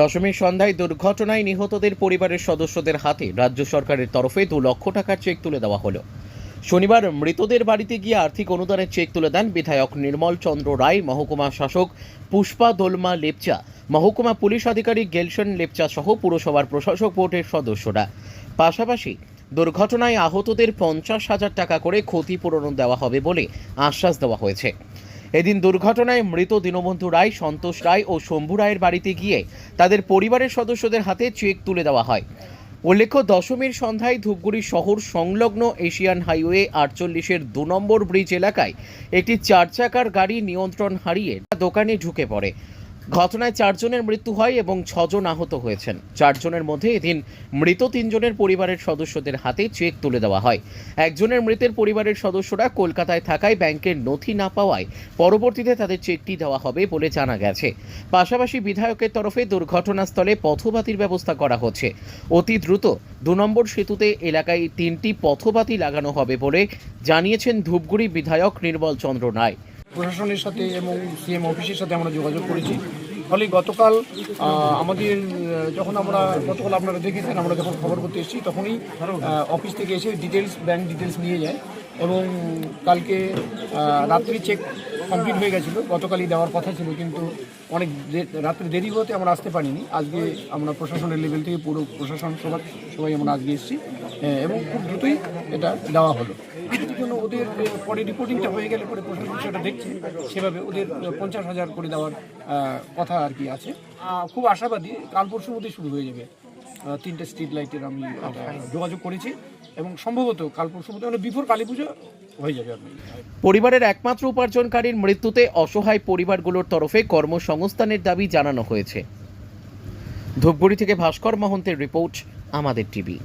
দশমীর সন্ধ্যায় দুর্ঘটনায় নিহতদের পরিবারের সদস্যদের হাতে রাজ্য সরকারের তরফে দু লক্ষ টাকার চেক তুলে দেওয়া হলো। শনিবার মৃতদের বাড়িতে গিয়ে আর্থিক অনুদানের চেক তুলে দেন বিধায়ক নির্মল চন্দ্র রায়, মহকুমা শাসক পুষ্পা দোলমা লেপচা, মহকুমা পুলিশ আধিকারিক গেলশন লেপচা সহ পুরসভার প্রশাসক বোর্ডের সদস্যরা। পাশাপাশি দুর্ঘটনায় আহতদের পঞ্চাশ হাজার টাকা করে ক্ষতিপূরণ দেওয়া হবে বলে আশ্বাস দেওয়া হয়েছে। এদিন দুর্ঘটনায় মৃত দীনবন্ধু রায়, সন্তোষ রায় ও শম্ভু রায়ের বাড়িতে গিয়ে তাদের পরিবারের সদস্যদের হাতে চেক তুলে দেওয়া হয়। উল্লেখ্য, দশমীর সন্ধ্যায় ধূপগুড়ি শহর সংলগ্ন এশিয়ান হাইওয়ে আটচল্লিশের দু নম্বর ব্রিজ এলাকায় একটি চার চাকার গাড়ি নিয়ন্ত্রণ হারিয়ে দোকানে ঢুকে পড়ে। ঘটনায় চারজনের মৃত্যু হয় এবং ছজন আহত হয়েছেন। চারজনের মধ্যে এদিন মৃত তিনজনের পরিবারের সদস্যদের হাতে চেক তুলে দেওয়া হয়। একজনের মৃতের পরিবারের সদস্যরা কলকাতায় থাকায় ব্যাংকের নথি না পাওয়ায় পরবর্তীতে তাদের চেকটি দেওয়া হবে বলে জানা গেছে। পাশাপাশি বিধায়কের তরফে দুর্ঘটনাস্থলে পথবাতির ব্যবস্থা করা হচ্ছে। অতি দ্রুত দু নম্বর সেতুতে এলাকায় তিনটি পথবাতি লাগানো হবে বলে জানিয়েছেন ধূপগুড়ি বিধায়ক নির্মল চন্দ্র রায়। প্রশাসনের সাথে এবং সিএম অফিসের সাথে আমরা যোগাযোগ করেছি। ফলে গতকাল আমাদের যখন আমরা গতকাল আপনারা দেখেছেন আমরা যখন খবর করতে এসেছি তখনই অফিস থেকে এসে ডিটেলস ব্যাংক ডিটেলস নিয়ে যায় এবং কালকে রাত্রি চেক কমপ্লিট হয়ে গেছিল। গতকালই দেওয়ার কথা ছিল কিন্তু অনেক রাত্রে দেরি হতে আমরা আসতে পারিনি। আজকে আমরা প্রশাসনের লেভেল থেকে পুরো প্রশাসন সবার সবাই আমরা আজকে এসেছি। আহ, এবং খুব দ্রুতই এটা দেওয়া হলো। জন্য ওদের পরে রিপোর্টিংটা হয়ে গেলে পরে প্রশাসন সেটা দেখছে। সেভাবে ওদের পঞ্চাশ হাজার করে দেওয়ার কথা আর কি আছে। খুব আশাবাদী কাল পরশুর মধ্যে শুরু হয়ে যাবে। তিনটে স্ট্রিট লাইটের আমি যোগাযোগ করেছি। এবং সম্ভবত কাল পরশুর মধ্যে মানে বিফোর কালী পুজো হয়ে যাবে আপনি পরিবারের একমাত্র উপার্জনকারীর মৃত্যুতে অসহায় পরিবারগুলোর তরফে কর্মসংস্থানের দাবি জানানো হয়েছে। ধূপগুড়ি থেকে ভাস্কর মহন্তের রিপোর্ট আমাদের টিভি।